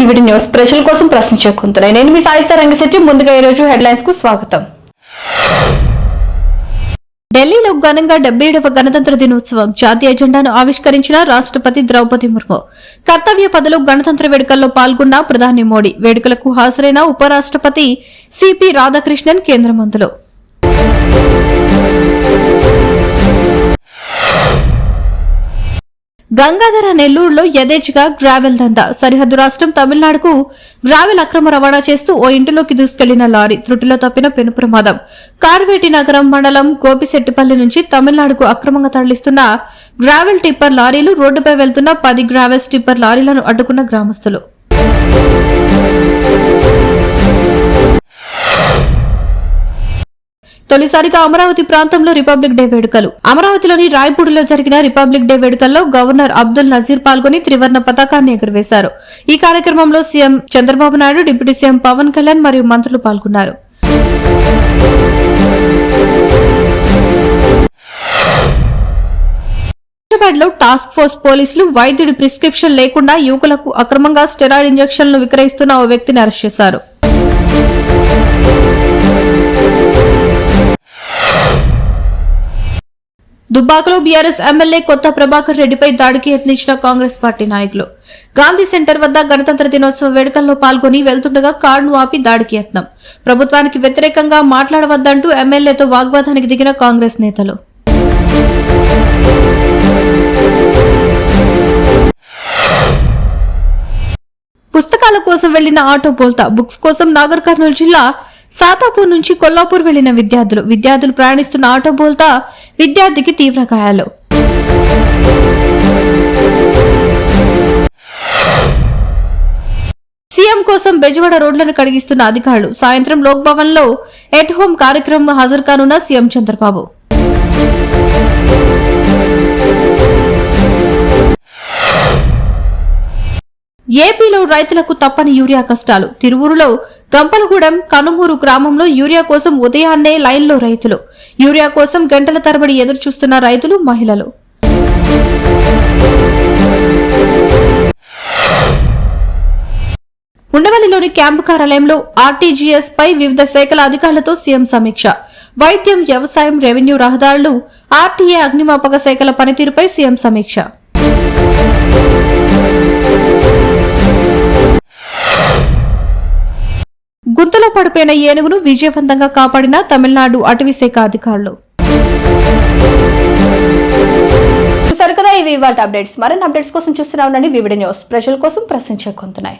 VVD news ప్రజల కోసం ప్రశ్నించుకుంటున్నాయి నేను మీ సాయిస్తా రంగశెట్టి. ముందుగా ఈ రోజు హెడ్లైన్స్కు స్వాగతం. ఢిల్లీలో ఘనంగా డెబ్బై ఏడవ గణతంత్ర దినోత్సవం జాతీయ జెండాను ఆవిష్కరించిన రాష్ట్రపతి ద్రౌపది ముర్ము. కర్తవ్య పదలో గణతంత్ర వేడుకల్లో పాల్గొన్న ప్రధాని మోడీ వేడుకలకు హాజరైన ఉపరాష్ట్రపతి సిపి రాధాకృష్ణన్ కేంద్ర మంత్రులు గంగాధర నెల్లూరులో యథేచ్ఛగా గ్రావెల్ దందా. సరిహద్దు రాష్ట్రం తమిళనాడుకు గ్రావెల్ అక్రమ రవాణా చేస్తూ ఓ ఇంటిలోకి దూసుకెళ్ళిన లారీ త్రుటిలో తప్పిన పెను ప్రమాదం. కార్వేటి నగరం మండలం గోపిశెట్టిపల్లి నుంచి తమిళనాడుకు అక్రమంగా తరలిస్తున్న గ్రావెల్ టిప్పర్ లారీలు రోడ్డుపై వెళ్తున్న పది గ్రావెల్స్ టిప్పర్ లారీలను అడ్డుకున్న గ్రామస్తులు. తొలిసారిగా అమరావతి ప్రాంతంలో రిపబ్లిక్ డే వేడుకలు. అమరావతిలోని రాయపూడిలో జరిగిన రిపబ్లిక్ డే వేడుకల్లో గవర్నర్ అబ్దుల్ నజీర్ పాల్గొని త్రివర్ణ పతాకాన్ని ఎగురవేశారు. ఈ కార్యక్రమంలో CM Chandrababu Naidu deputy CM Pavan Kalyan మరియు మంత్రులు పాల్గొన్నారు. హైదరాబాద్లో టాస్క్ ఫోర్స్ పోలీసులు వైద్యుడి ప్రిస్క్రిప్షన్ లేకుండా యువకులకు అక్రమంగా స్టెరాయిడ్ ఇంజెక్షన్లు విక్రయిస్తున్న ఓ వ్యక్తిని అరెస్ట్ చేశారు. దుబ్బాకలో బీఆర్ఎస్ ఎమ్మెల్యే కొత్త ప్రభాకర్ రెడ్డిపై దాడికి యత్నించిన కాంగ్రెస్ పార్టీ నాయకులు. గాంధీ సెంటర్ వద్ద గణతంత్ర దినోత్సవ వేడుకల్లో పాల్గొని వెళ్తుండగా కారును ఆపి దాడికి యత్నం. ప్రభుత్వానికి వ్యతిరేకంగా మాట్లాడవద్దంటూ ఎమ్మెల్యేతో వాగ్వాదానికి దిగిన కాంగ్రెస్ నేతలు. పుస్తకాల కోసం వెళ్ళిన ఆటో బోల్తా బుక్స్ కోసం నాగర్ కర్నూలు జిల్లా సాతాపూర్ నుంచి కొల్లాపూర్ వెళ్ళిన విద్యార్థులు విద్యార్థులు ప్రయాణిస్తున్న ఆటో బోల్తా విద్యార్థికి తీవ్ర గాయాలు. సీఎం కోసం బెజవాడ రోడ్లను కడిగిస్తున్న అధికారులు సాయంత్రం లోక్ భవన్లో ఎట్ హోమ్ కార్యక్రమం హాజరు కానున్న సీఎం చంద్రబాబు. ఏపీలో రైతులకు తప్పని యూరియా కష్టాలు. తిరువూరులో గంపలగూడెం కనుమూరు గ్రామంలో యూరియా కోసం ఉదయాన్నే లైన్లో రైతులు. యూరియా కోసం గంటల తరబడి ఎదురుచూస్తున్న రైతులు మహిళలు. ఉండవల్లిలోని క్యాంపు కార్యాలయంలో ఆర్టీజీఎస్ పై వివిధ శాఖల అధికారులతో సీఎం సమీక్ష. వైద్యం వ్యవసాయం రెవెన్యూ రహదారులు ఆర్టీఏ అగ్నిమాపక శాఖల పనితీరుపై సీఎం సమీక్ష. పడిపోయిన ఏనుగును విజయవంతంగా కాపాడిన తమిళనాడు అటవీశాఖ అధికారులు. చూసారు కదా ఇవి ఇవాళ అప్డేట్స్ మరిన్ని అప్డేట్స్ కోసం చూస్తున్నా ఉండండి. వివిడి న్యూస్ ప్రజల కోసం ప్రశ్నించే కొంతున్నాయి